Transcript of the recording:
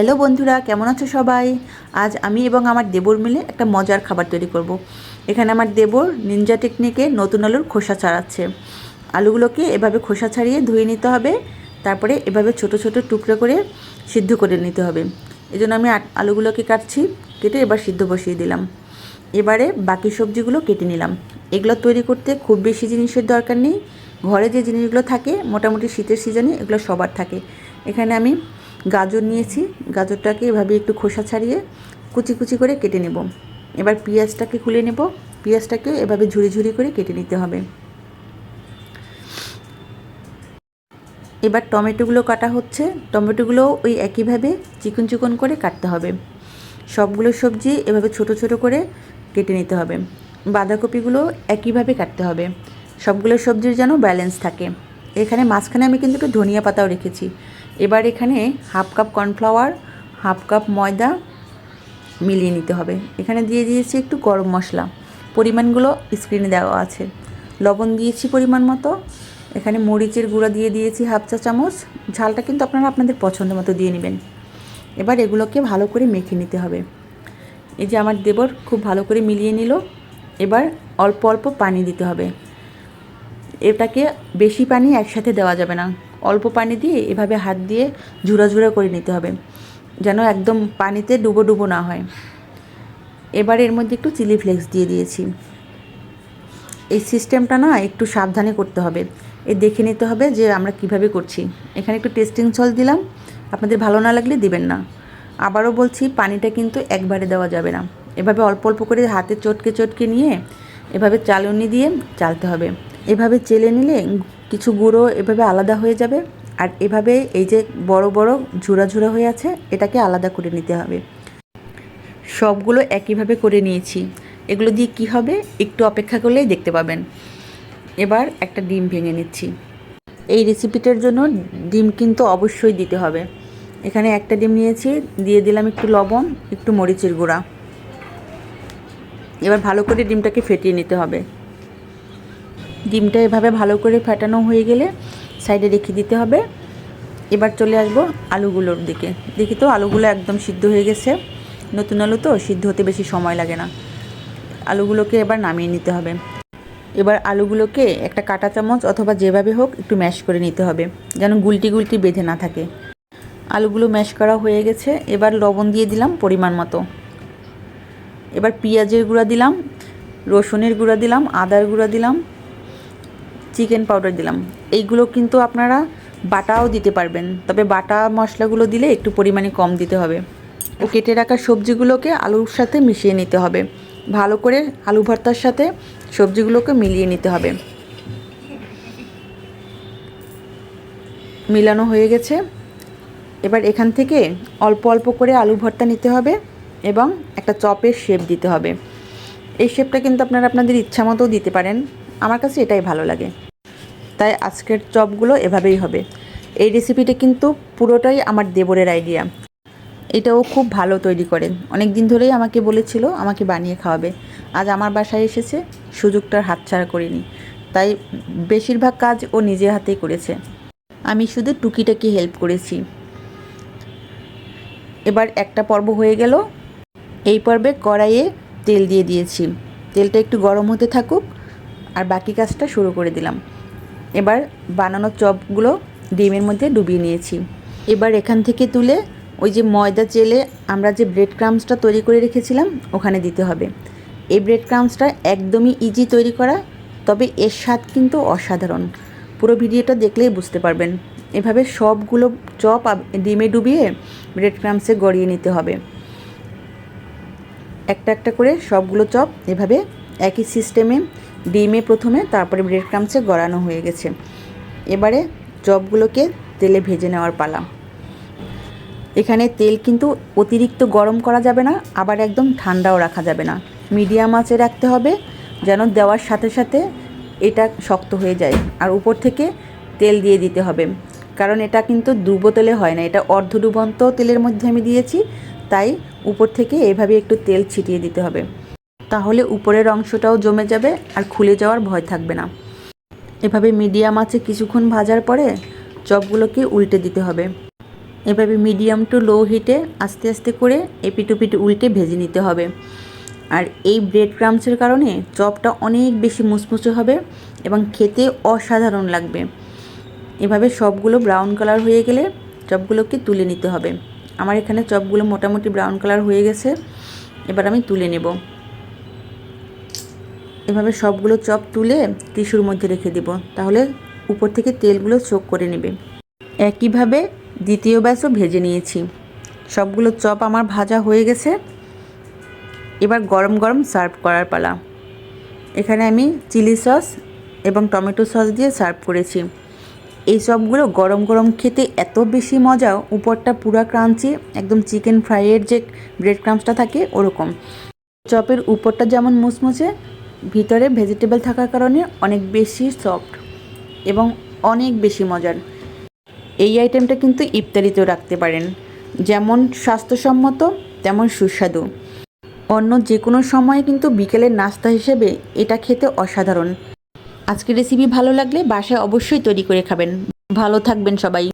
Hello বন্ধুরা, কেমন আছো সবাই? আজ আমি এবং আমার দেবর মিলে একটা মজার খাবার তৈরি করব। এখানে আমার দেবর নিনজা টেকনিকে নতুন আলুর খোসা ছাড়াচ্ছে। আলুগুলোকে এভাবে খোসা ছাড়িয়ে ধুয়ে নিতে হবে, তারপরে এভাবে ছোট ছোট টুকরো করে সিদ্ধ করে নিতে হবে। এই জন্য আমি আলুগুলোকে কাটছি, কেটে এবার সিদ্ধ বসিয়ে দিলাম। এবারে বাকি সবজিগুলো কেটে নিলাম। এগুলো তৈরি করতে খুব বেশি জিনিসের দরকার নেই। ঘরে যে জিনিসগুলো থাকে, মোটামুটি শীতের সিজনে এগুলো সবার থাকে। এখানে আমি গাজর নিয়েছি। গাজরটাকে এভাবে একটু খোসা ছাড়িয়ে কুচি কুচি করে কেটে নেব। এবার পেঁয়াজটাকে খুলে নেব। পেঁয়াজটাকে এভাবে ঝুড়ি ঝুড়ি করে কেটে নিতে হবে। এবার টমেটোগুলো কাটা হচ্ছে। টমেটোগুলো ওই একইভাবে চিকন চিকন করে কাটতে হবে। সবগুলো সবজি এভাবে ছোট ছোট করে কেটে নিতে হবে। বাঁধাকপিগুলো একইভাবে কাটতে হবে। সবগুলো সবজির যেন ব্যালেন্স থাকে। এখানে মাঝখানে আমি কিন্তু একটু ধনিয়া পাতাও রেখেছি। এবার এখানে half cup cornflour, half cup ময়দা মিলিয়ে নিতে হবে। এখানে দিয়ে দিয়েছি একটু গরম মশলা। পরিমাণগুলো স্ক্রিনে দেওয়া আছে। লবণ দিয়েছি পরিমাণ মতো। এখানে মরিচের গুঁড়া দিয়ে দিয়েছি হাফ চা চামচ। ঝালটা কিন্তু আপনারা আপনাদের পছন্দ মতো দিয়ে নেবেন। এবার এগুলোকে ভালো করে মেখে নিতে হবে। এই যে আমার দেবর খুব ভালো করে মিলিয়ে নিল। এবার অল্প অল্প পানি দিতে হবে। এটাকে বেশি পানি একসাথে দেওয়া যাবে না। অল্প পানি দিয়ে এভাবে হাত দিয়ে ঝুরা করে নিতে হবে, যেন একদম পানিতে ডুবো ডুবো না হয়। এবার এর মধ্যে একটু চিলি ফ্লেক্স দিয়ে দিয়েছি। এই সিস্টেমটা না একটু সাবধানে করতে হবে। এ দেখে নিতে হবে যে আমরা কীভাবে করছি। এখানে একটু টেস্টিং সল দিলাম। আপনাদের ভালো না লাগলে দিবেন না। আবারও বলছি, পানিটা কিন্তু একবারে দেওয়া যাবে না। এভাবে অল্প অল্প করে হাতে চটকে চটকে নিয়ে এভাবে চালনি দিয়ে চালতে হবে। এভাবে চেলে নিলে কিছু গুঁড়ো এভাবে আলাদা হয়ে যাবে। আর এভাবে এই যে বড় বড় ঝুরা ঝুরা হয়ে আছে, এটাকে আলাদা করে নিতে হবে। সবগুলো একইভাবে করে নিয়েছি। এগুলো দিয়ে কি হবে একটু অপেক্ষা করলেই দেখতে পাবেন। এবার একটা ডিম ভেঙে নিচ্ছি। এই রেসিপিটার জন্য ডিম কিন্তু অবশ্যই দিতে হবে। এখানে একটা ডিম নিয়েছি, দিয়ে দিলাম একটু লবণ, একটু মরিচের গুঁড়া। এবার ভালো করে ডিমটাকে ফেটিয়ে নিতে হবে। ডিমটা এভাবে ভালো করে ফাটানো হয়ে গেলে সাইডে রেখে দিতে হবে। এবার চলে আসব আলুগুলোর দিকে। দেখি তো আলুগুলো একদম সিদ্ধ হয়ে গেছে। নতুন আলু তো, সিদ্ধ হতে বেশি সময় লাগে না। আলুগুলোকে এবার নামিয়ে নিতে হবে। এবার আলুগুলোকে একটা কাঁটা চামচ অথবা যেভাবে হোক একটু ম্যাশ করে নিতে হবে, যেন গুলটি গুলটি বেঁধে না থাকে। আলুগুলো ম্যাশ করা হয়ে গেছে। এবার লবণ দিয়ে দিলাম পরিমাণ মতো। এবার পেঁয়াজের গুঁড়া দিলাম, রসুনের গুঁড়া দিলাম, আদার গুঁড়া দিলাম চিকেন পাউডার দিলাম। এইগুলো কিন্তু আপনারা বাটাও দিতে পারবেন। তবে বাটা মশলাগুলো দিলে একটু পরিমাণে কম দিতে হবে। ও কেটে রাখা সবজিগুলোকে আলুর সাথে মিশিয়ে নিতে হবে। ভালো করে আলু ভর্তার সাথে সবজিগুলোকে মিলিয়ে নিতে হবে। মিলানো হয়ে গেছে। এবার এখান থেকে অল্প অল্প করে আলু ভর্তা নিতে হবে এবং একটা চপের শেপ দিতে হবে। এই শেপটা কিন্তু আপনারা আপনাদের ইচ্ছা মতো দিতে পারেন। আমার কাছে এটাই ভালো লাগে। তাই আজকের চপগুলো এভাবেই হবে। এই রেসিপিটা কিন্তু পুরোটাই আমার দেবরের আইডিয়া এটাও খুব ভালো তৈরি করেন অনেক দিন ধরেই আমাকে বলেছিল, আমাকে বানিয়ে খাওয়াবে। আজ আমার বাসায় এসেছে, সুযোগটার হাতছাড়া করিনি। তাই বেশিরভাগ কাজ ও নিজে হাতেই করেছে। আমি শুধু টুকিটাকি হেল্প করেছি। এবার একটা পর্ব হয়ে গেল। এই পর্বে কড়াইয়ে তেল দিয়ে দিয়েছি। তেলটা একটু গরম হতে থাকুক, আর বাকি কাজটা শুরু করে দিলাম। এবার বানানো চপগুলো ডিমের মধ্যে ডুবিয়ে নিয়েছি। এবার এখান থেকে তুলে ওই যে ময়দা চেলে আমরা যে ব্রেড ক্রামসটা তৈরি করে রেখেছিলাম, ওখানে দিতে হবে। এই ব্রেড ক্রামসটা একদমই ইজি তৈরি করা, তবে এর স্বাদ কিন্তু অসাধারণ। পুরো ভিডিওটা দেখলেই বুঝতে পারবেন। এভাবে সবগুলো চপ ডিমে ডুবিয়ে ব্রেড ক্রামসে গড়িয়ে নিতে হবে। একটা একটা করে সবগুলো চপ এভাবে একই সিস্টেমে ডিমে প্রথমে, তারপরে ব্রেড ক্রামসে গড়ানো হয়ে গেছে। এবারে চপগুলোকে তেলে ভেজে নেওয়ার পালা। এখানে তেল কিন্তু অতিরিক্ত গরম করা যাবে না, আবার একদম ঠান্ডাও রাখা যাবে না। মিডিয়াম আঁচে রাখতে হবে, যেন দেওয়ার সাথে সাথে এটা শক্ত হয়ে যায়। আর উপর থেকে তেল দিয়ে দিতে হবে। কারণ এটা কিন্তু ডুবো তেলে হয় না, এটা অর্ধ ডুবন্ত তেলের মধ্যে আমি দিয়েছি, তাই উপর থেকে এভাবে একটু তেল ছিটিয়ে দিতে হবে। তাহলে উপরের অংশটাও জমে যাবে আর খুলে যাওয়ার ভয় থাকবে না। এভাবে মিডিয়াম আছে কিছুক্ষণ ভাজার পরে চপগুলোকে উল্টে দিতে হবে। এভাবে মিডিয়াম টু লো হিটে আস্তে আস্তে করে এপিটুপিট উল্টে ভেজে নিতে হবে। আর এই ব্রেড ক্রামসের কারণে চপটা অনেক বেশি মুচমুচে হবে এবং খেতে অসাধারণ লাগবে। এভাবে সবগুলো ব্রাউন কালার হয়ে গেলে চপগুলোকে তুলে নিতে হবে। আমার এখানে চপগুলো মোটামুটি ব্রাউন কালার হয়ে গেছে। এবার আমি তুলে নেব। এভাবে সবগুলো চপ তুলে টিস্যুর মধ্যে রেখে দেব। তাহলে উপর থেকে তেলগুলো চোখ করে নেবে। একইভাবে দ্বিতীয় ব্যাচও ভেজে নিয়েছি। সবগুলো চপ আমার ভাজা হয়ে গেছে। এবার গরম গরম সার্ভ করার পালা। এখানে আমি চিলি সস এবং টমেটো সস দিয়ে সার্ভ করেছি। এই সবগুলো গরম গরম খেতে এত বেশি মজা উপরটা পুরা ক্রাঞ্চি, একদম চিকেন ফ্রাইয়ের যে ব্রেড ক্রামসটা থাকে ওরকম। চপের উপরটা যেমন মুচমুচে ভিতরে ভেজিটেবল থাকার কারণে অনেক বেশি সফট এবং অনেক বেশি মজার। এই আইটেমটা কিন্তু ইফতারিতেও রাখতে পারেন। যেমন স্বাস্থ্যসম্মত, তেমন সুস্বাদু। অন্য যে কোনো সময়ে কিন্তু বিকেলের নাস্তা হিসেবে এটা খেতে অসাধারণ। আজকের রেসিপি ভালো লাগলে বাসায় অবশ্যই তৈরি করে খাবেন। ভালো থাকবেন সবাই।